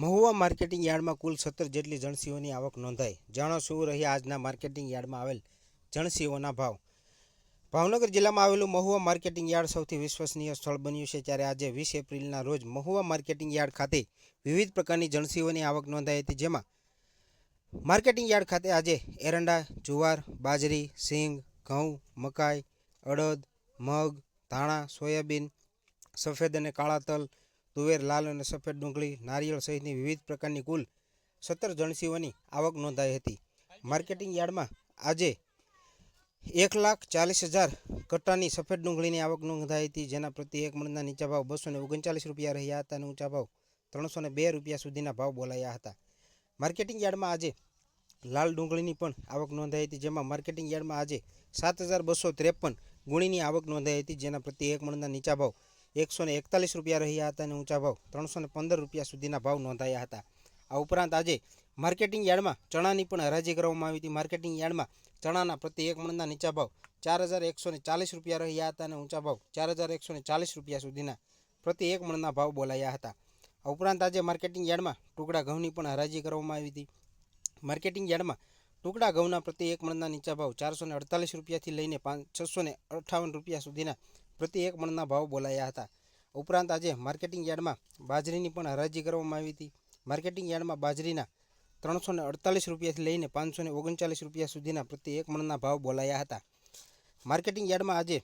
Mahuva marketing યાર્ડમાં કુલ સત્તર જેટલી જણસીઓની આવક નોંધાઈ. જાણો શું રહી આજના માર્કેટિંગ યાર્ડમાં આવેલ જણસીઓના ભાવ? ભાવનગર જિલ્લામાં આવેલું મહુવા માર્કેટિંગ યાર્ડ સૌથી વિશ્વસનીય સ્થળ બન્યું છે ત્યારે આજે વીસ એપ્રિલના રોજ મહુવા માર્કેટિંગ યાર્ડ ખાતે વિવિધ પ્રકારની જણસીઓની આવક નોંધાઈ હતી. જેમાં માર્કેટિંગ યાર્ડ ખાતે આજે એરંડા, જુવાર, બાજરી, સિંગ, ઘઉં, મકાઈ, અડદ, મગ, ધાણા, સોયાબીન, સફેદ અને કાળા તલ તુવેર, લાલ અને સફેદ ડુંગળી, નારિયેળ સહિતની વિવિધ પ્રકારની કુલ સત્તર જણસીઓની આવક નોંધાઈ હતી. માર્કેટિંગ યાર્ડમાં આજે એક લાખ ચાલીસ હજાર કટ્ટાની સફેદ ડુંગળીની આવક નોંધાઈ હતી, જેના પ્રતિ એક મણના નીચા ભાવ બસો ને ઓગણચાલીસ રૂપિયા રહ્યા હતા અને ઊંચા ભાવ ત્રણસો ને બે રૂપિયા સુધીના ભાવ બોલાયા હતા. માર્કેટિંગ યાર્ડમાં આજે લાલ ડુંગળીની પણ આવક નોંધાઈ હતી, જેમાં માર્કેટિંગ યાર્ડમાં આજે સાત હજાર બસો ત્રેપન ગુણીની આવક નોંધાઈ હતી, જેના પ્રતિ એક મણના નીચા ભાવ એકસો ને એકતાલીસ રૂપિયા રહ્યા હતા અને ઊંચા ભાવ ત્રણસો ને પંદર રૂપિયા સુધીના ભાવ નોંધાયા હતા. આ ઉપરાંત આજે માર્કેટિંગ યાર્ડમાં ચણાની પણ હરાજી કરવામાં આવી હતી. માર્કેટિંગ યાર્ડમાં ચણાના પ્રતિ એક મણના નીચા ભાવ ચાર હજાર એકસો ને ચાલીસ રૂપિયા રહ્યા હતા અને ઊંચા ભાવ ચાર હજાર એકસો ને ચાલીસ રૂપિયા સુધીના પ્રતિ એક મણના ભાવ બોલાયા હતા. આ ઉપરાંત આજે માર્કેટિંગ યાર્ડમાં ટુકડા ઘઉંની પણ હરાજી કરવામાં આવી હતી. માર્કેટિંગ યાર્ડમાં ટુકડા ઘઉંના પ્રતિ એક મણના નીચા ભાવ ચારસો ને અડતાલીસ રૂપિયાથી લઈને પાંચ છસો ને અઠ્ઠાવન રૂપિયા સુધીના પ્રતિ એક મણના ભાવ બોલાયા હતા. ઉપરાંત આજે માર્કેટિંગ યાર્ડમાં બાજરીની પણ હરાજી કરવામાં આવી હતી. માર્કેટિંગ યાર્ડમાં બાજરીના ત્રણસો ને અડતાલીસ રૂપિયાથી લઈને પાંચસો ને ઓગણચાલીસ રૂપિયા સુધીના પ્રતિ એક મણના ભાવ બોલાયા હતા. માર્કેટિંગ યાર્ડમાં આજે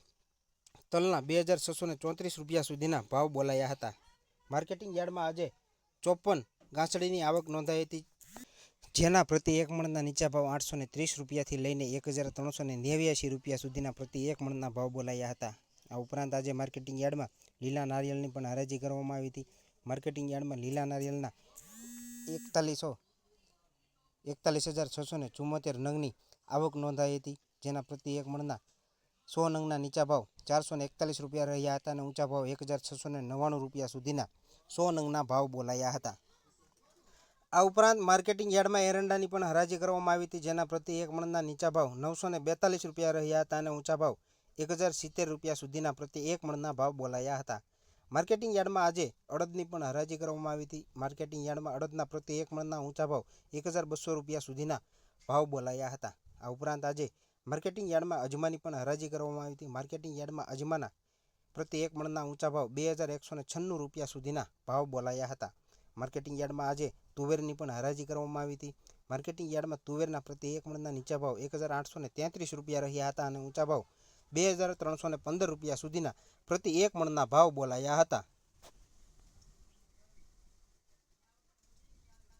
તલના બે હજાર છસો ને ચોત્રીસ રૂપિયા સુધીના ભાવ બોલાયા હતા. માર્કેટિંગ યાર્ડમાં આજે ચોપન ગાંસડીની આવક નોંધાઈ હતી, જેના પ્રતિ એક મણના નીચા ભાવ આઠસો ત્રીસ રૂપિયાથી લઈને એક હજાર ત્રણસો નેવ્યાસી રૂપિયા સુધીના પ્રતિ એક મણના ભાવ બોલાયા હતા. આ ઉપરાંત આજે માર્કેટિંગ યાર્ડમાં લીલા નારિયેળની પણ હરાજી કરવામાં આવી હતી. માર્કેટિંગ યાર્ડમાં લીલા નારિયેળના એકતાલીસો, એકતાલીસ હજાર છસો ને ચુમ્મોતેર નંગની આવક નોંધાઈ હતી, જેના પ્રતિ એક મણના સો નંગના નીચા ભાવ ચારસો ને એકતાલીસ રૂપિયા રહ્યા હતા અને ઊંચા ભાવ એક હજાર છસો ને નવ્વાણું રૂપિયા સુધીના સો નંગના ભાવ બોલાયા હતા. આ ઉપરાંત માર્કેટિંગ યાર્ડમાં એરંડાની પણ હરાજી કરવામાં આવી હતી, જેના પ્રતિ એક મણના નીચા ભાવ નવસો ને બેતાલીસ રૂપિયા રહ્યા હતા અને ઊંચા ભાવ એક હજાર સિત્તેર રૂપિયા સુધીના પ્રતિ એક મણના ભાવ બોલાયા હતા. માર્કેટિંગ યાર્ડમાં આજે અડદની પણ હરાજી કરવામાં આવી હતી. માર્કેટિંગ યાર્ડમાં અડદના પ્રતિ એક મણના ઊંચા ભાવ એક હજાર બસો રૂપિયા સુધીના ભાવ બોલાયા હતા. આ ઉપરાંત આજે માર્કેટિંગ યાર્ડમાં અજમાની પણ હરાજી કરવામાં આવી હતી. માર્કેટિંગ યાર્ડમાં અજમાના પ્રતિ એક મણના ઊંચા ભાવ બે હજાર એકસો છન્નું રૂપિયા સુધીના ભાવ બોલાયા હતા. માર્કેટિંગ યાર્ડમાં આજે તુવેરની પણ હરાજી કરવામાં આવી હતી. માર્કેટિંગ યાર્ડમાં તુવેરના પ્રતિ એક મણના નીચા ભાવ એક હજાર આઠસો ને તેત્રીસ રૂપિયા રહ્યા હતા અને ઊંચા ભાવ બે હજાર ત્રણસો પંદર રૂપિયા સુધીના પ્રતિ એક મણના ભાવ બોલાયા હતા.